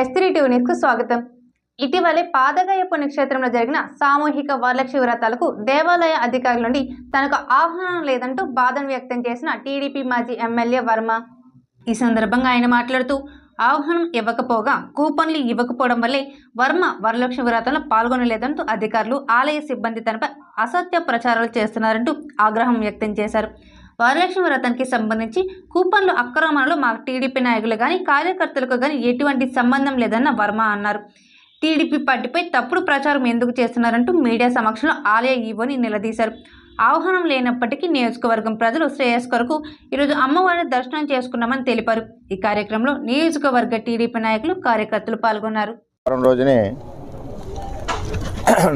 ఎస్త్రీ TV న్యూస్కు స్వాగతం. ఇటీవలే పాదగయ పుణ్యక్షేత్రంలో జరిగిన సామూహిక వరలక్ష్మి వ్రతాలకు దేవాలయ అధికారుల నుండి తనకు ఆహ్వానం లేదంటూ బాధను వ్యక్తం చేసిన టీడీపీ మాజీ ఎమ్మెల్యే వర్మ. ఈ సందర్భంగా ఆయన మాట్లాడుతూ ఆహ్వానం ఇవ్వకపోగా కూపన్లు ఇవ్వకపోవడం వల్లే వర్మ వరలక్ష్మి వ్రతంలో పాల్గొనలేదంటూ అధికారులు ఆలయ సిబ్బంది తనపై అసత్య ప్రచారాలు చేస్తున్నారంటూ ఆగ్రహం వ్యక్తం చేశారు. వరలక్ష్మి వ్రతానికి సంబంధించి కూపన్లు అక్రమణలో మా టీడీపీ నాయకులు కానీ కార్యకర్తలకు కానీ ఎటువంటి సంబంధం లేదన్న వర్మ అన్నారు. టీడీపీ పార్టీపై తప్పుడు ప్రచారం ఎందుకు చేస్తున్నారంటూ మీడియా సమక్షంలో ఆలయ ఈవోని నిలదీశారు. ఆహ్వానం లేనప్పటికీ నియోజకవర్గం ప్రజలు శ్రేయస్ కొరకు ఈరోజు అమ్మవారిని దర్శనం చేసుకున్నామని తెలిపారు. ఈ కార్యక్రమంలో నియోజకవర్గ టీడీపీ నాయకులు కార్యకర్తలు పాల్గొన్నారు. వారం రోజునే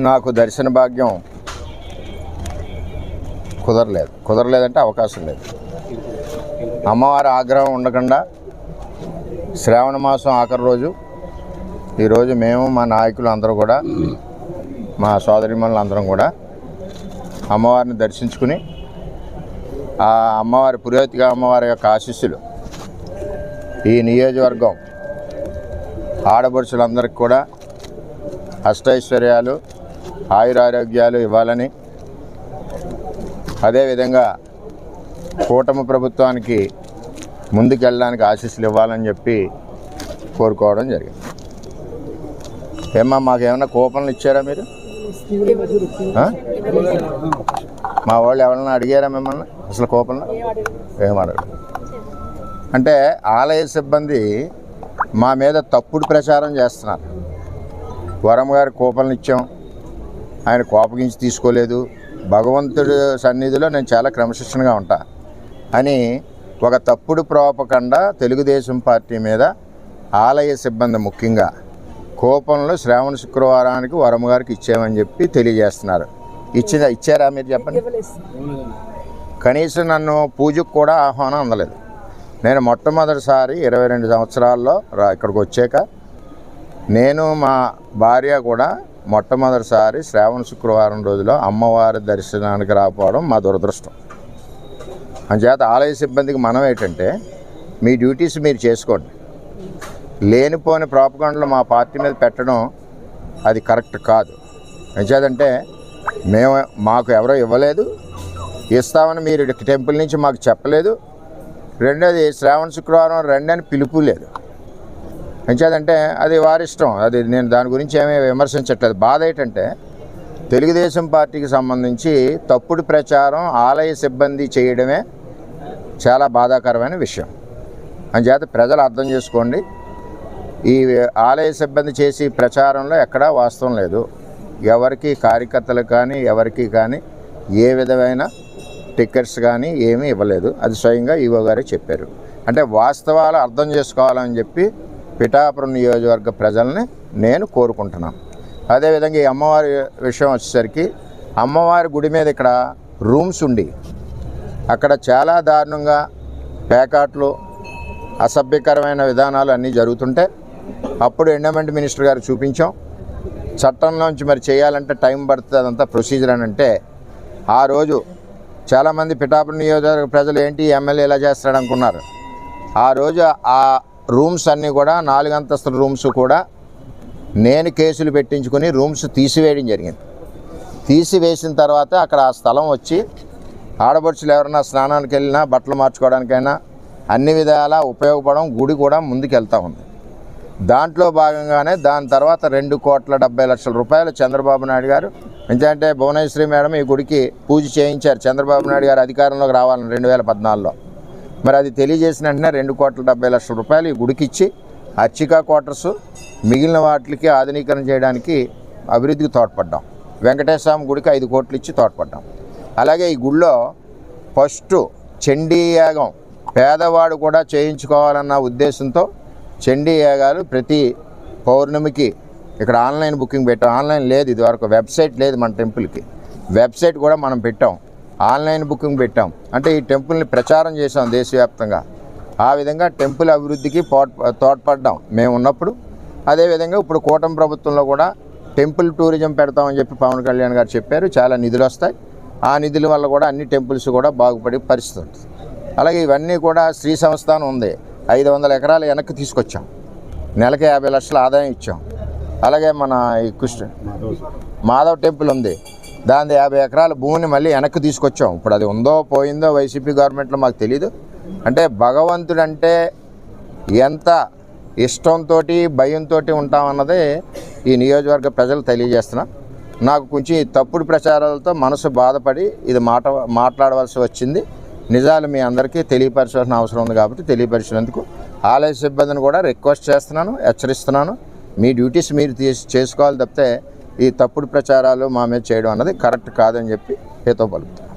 నాకు దర్శన భాగ్యం కుదరలేదు. కుదరలేదంటే అవకాశం లేదు. అమ్మవారి ఆగ్రహం ఉండకుండా శ్రావణ మాసం ఆఖరి రోజు ఈరోజు మేము మా నాయకులు అందరూ కూడా మా సోదరిమణులు అందరం కూడా అమ్మవారిని దర్శించుకుని ఆ అమ్మవారి పురోహితిగా అమ్మవారి యొక్క ఆశీస్సులు ఈ నియోజకవర్గం ఆడపడుచులందరికీ కూడా అష్టైశ్వర్యాలు ఆయురారోగ్యాలు ఇవ్వాలని అదేవిధంగా కూటమి ప్రభుత్వానికి ముందుకెళ్ళడానికి ఆశీస్సులు ఇవ్వాలని చెప్పి కోరుకోవడం జరిగింది. ఏమ్మా మాకేమైనా కూపన్లు ఇచ్చారా మీరు? మా వాళ్ళు ఎవరన్నా అడిగారా మిమ్మల్ని? అసలు కూపన్లు? ఏం అంటే ఆలయ సిబ్బంది మా మీద తప్పుడు ప్రచారం చేస్తున్నారు. వరం గారి కూపన్లు ఇచ్చాం. ఆయన కోపగించి తీసుకోలేదు. భగవంతుడి సన్నిధిలో నేను చాలా క్రమశిక్షణగా ఉంటా. అని ఒక తప్పుడు ప్రోపకండ తెలుగుదేశం పార్టీ మీద ఆలయ సిబ్బంది ముఖ్యంగా కోపంలో శ్రావణ శుక్రవారానికి వరమగారికి ఇచ్చామని చెప్పి తెలియజేస్తున్నారు. ఇచ్చిన ఇచ్చారా మీరు చెప్పండి? కనీసం నన్ను పూజకు కూడా ఆహ్వానం అందలేదు. నేను మొట్టమొదటిసారి ఇరవై రెండు సంవత్సరాల్లో రా ఇక్కడికి వచ్చాక నేను మా భార్య కూడా మొట్టమొదటిసారి శ్రావణ శుక్రవారం రోజులో అమ్మవారి దర్శనానికి రాకపోవడం మా దురదృష్టం. అంచేత ఆలయ సిబ్బందికి మనం ఏంటంటే మీ డ్యూటీస్ మీరు చేసుకోండి. లేనిపోని ప్రాపగండ్లు మా పార్టీ మీద పెట్టడం అది కరెక్ట్ కాదు. ఎంచేదంటే మేము మాకు ఎవరో ఇవ్వలేదు. ఇస్తామని మీరు టెంపుల్ నుంచి మాకు చెప్పలేదు. రెండోది శ్రావణ శుక్రవారం రండి అని పిలుపు లేదు. పెంచేదంటే అది వారిష్టం. అది నేను దాని గురించి ఏమీ విమర్శించట్లేదు. బాధ ఏంటంటే తెలుగుదేశం పార్టీకి సంబంధించి తప్పుడు ప్రచారం ఆలయ సిబ్బంది చేయడమే చాలా బాధాకరమైన విషయం. అంచేత ప్రజలు అర్థం చేసుకోండి. ఈ ఆలయ సిబ్బంది చేసి ప్రచారంలో ఎక్కడా వాస్తవం లేదు. ఎవరికి కార్యకర్తలు కానీ ఎవరికి కానీ ఏ విధమైన టికెట్స్ కానీ ఏమీ ఇవ్వలేదు. అది స్వయంగా ఈవో గారే చెప్పారు. అంటే వాస్తవాలు అర్థం చేసుకోవాలని చెప్పి పిఠాపురం నియోజకవర్గ ప్రజల్ని నేను కోరుకుంటున్నాను. అదేవిధంగా ఈ అమ్మవారి విషయం వచ్చేసరికి అమ్మవారి గుడి మీద ఇక్కడ రూమ్స్ ఉండి అక్కడ చాలా దారుణంగా పేకాట్లు అసభ్యకరమైన విధానాలు అన్నీ జరుగుతుంటే అప్పుడు ఎండమెంట్ మినిస్టర్ గారు చూపించాం. చట్టంలోంచి మరి చేయాలంటే టైం పడుతుంది అదంతా ప్రొసీజర్ అని అంటే ఆ రోజు చాలామంది పిఠాపురం నియోజకవర్గ ప్రజలు ఏంటి ఎమ్మెల్యే ఇలా చేస్తాడు అనుకున్నారు ఆ రోజు ఆ రూమ్స్ అన్నీ కూడా నాలుగు అంతస్తుల రూమ్స్ కూడా నేను కేసులు పెట్టించుకొని రూమ్స్ తీసివేయడం జరిగింది. తీసివేసిన తర్వాత అక్కడ ఆ స్థలం వచ్చి ఆడపడుచులు ఎవరైనా స్నానానికి వెళ్ళినా బట్టలు మార్చుకోవడానికైనా అన్ని విధాలా ఉపయోగపడడం గుడి కూడా ముందుకెళ్తూ ఉంది. దాంట్లో భాగంగానే దాని తర్వాత రెండు కోట్ల డెబ్బై లక్షల రూపాయలు చంద్రబాబు నాయుడు గారు ఎందుకంటే భువనేశ్వరి మేడం ఈ గుడికి పూజ చేయించారు. చంద్రబాబు నాయుడు గారు అధికారంలోకి రావాలని రెండు వేల పద్నాలుగులో. మరి అది తెలియజేసిన వెంటనే రెండు కోట్ల డెబ్బై లక్షల రూపాయలు ఈ గుడికిచ్చి అర్చికా క్వార్టర్స్ మిగిలిన వాటికి ఆధునీకరణ చేయడానికి అభివృద్ధికి తోడ్పడ్డాం. వెంకటేశ్వర స్వామి గుడికి ఐదు కోట్లు ఇచ్చి తోడ్పడ్డాం. అలాగే ఈ గుడిలో ఫస్ట్ చండీ యాగం పేదవాడు కూడా చేయించుకోవాలన్న ఉద్దేశంతో చండీ యాగాలు ప్రతి పౌర్ణమికి ఇక్కడ ఆన్లైన్ బుకింగ్ పెట్టాం. ఆన్లైన్ లేదు ఇదివరకు వెబ్సైట్ లేదు మన టెంపుల్కి. వెబ్సైట్ కూడా మనం పెట్టాం. ఆన్లైన్ బుకింగ్ పెట్టాం. అంటే ఈ టెంపుల్ని ప్రచారం చేసాం దేశవ్యాప్తంగా. ఆ విధంగా టెంపుల్ అభివృద్ధికి పోట్ తోడ్పడ్డాం మేము ఉన్నప్పుడు. అదేవిధంగా ఇప్పుడు కూటమి ప్రభుత్వంలో కూడా టెంపుల్ టూరిజం పెడతామని చెప్పి పవన్ కళ్యాణ్ గారు చెప్పారు. చాలా నిధులు వస్తాయి. ఆ నిధుల వల్ల కూడా అన్ని టెంపుల్స్ కూడా బాగుపడే పరిస్థితి ఉంటుంది. అలాగే ఇవన్నీ కూడా శ్రీ సంస్థానం ఉంది. ఐదు వందల ఎకరాలు వెనక్కి తీసుకొచ్చాం. నెలకి యాభై లక్షల ఆదాయం ఇచ్చాం. అలాగే మన ఈ కృష్ణ మాధవ్ టెంపుల్ ఉంది. దాని యాభై ఎకరాల భూమిని మళ్ళీ వెనక్కి తీసుకొచ్చాం. ఇప్పుడు అది ఉందో పోయిందో వైసీపీ గవర్నమెంట్లో మాకు తెలియదు అంటే భగవంతుడు అంటే ఎంత ఇష్టంతో భయంతో ఉంటామన్నది ఈ నియోజకవర్గ ప్రజలు తెలియజేస్తున్నా. నాకు కొంచెం ఈ తప్పుడు ప్రచారాలతో మనసు బాధపడి ఇది మాట మాట్లాడవలసి వచ్చింది. నిజాలు మీ అందరికీ తెలియపరచాల్సిన అవసరం ఉంది కాబట్టి తెలియపరిచినందుకు ఆలయ సిబ్బందిని కూడా రిక్వెస్ట్ చేస్తున్నాను హెచ్చరిస్తున్నాను. మీ డ్యూటీస్ మీరు తీసి చేసుకోవాలి తప్పితే ఈ తప్పుడు ప్రచారాలు మా మీద చేయడం అన్నది కరెక్ట్ కాదని చెప్పి హేతో పలుకుతాం.